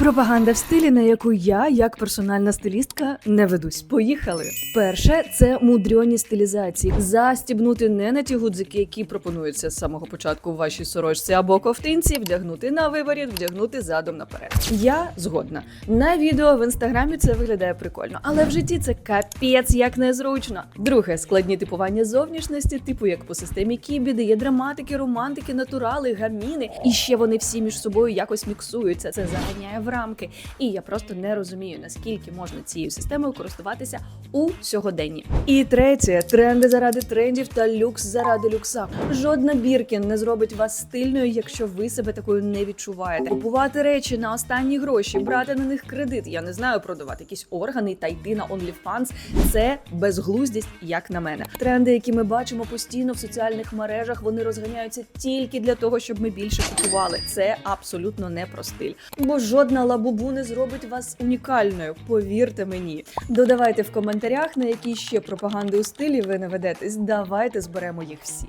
Пропаганда в стилі, на яку я, як персональна стилістка, не ведусь. Поїхали. Перше це мудрьоні стилізації. Застібнути не на ті гудзики, які пропонуються з самого початку в вашій сорочці або ковтинці, вдягнути на виворіт, вдягнути задом наперед. Я згодна. На відео в інстаграмі це виглядає прикольно, але в житті це капець як незручно. Друге складні типування зовнішності, типу як по системі кібіди, є драматики, романтики, натурали, гаміни, і ще вони всі між собою якось міксуються. Це заганяє в рамки. І я просто не розумію, наскільки можна цією системою користуватися у сьогоденні. І третє тренди заради трендів та люкс заради люкса. Жодна біркін не зробить вас стильною, якщо ви себе такою не відчуваєте. Купувати речі на останні гроші, брати на них кредит. Я не знаю, продавати якісь органи та йти на OnlyFans – Це безглуздість, як на мене. Тренди, які ми бачимо постійно в соціальних мережах, вони розганяються тільки для того, щоб ми більше купували. Це абсолютно не про стиль. Бо жодна лабубу не зробить вас унікальною. Повірте мені. Додавайте в коментарях, на які ще пропаганди у стилі ви наведетесь. Давайте зберемо їх всі.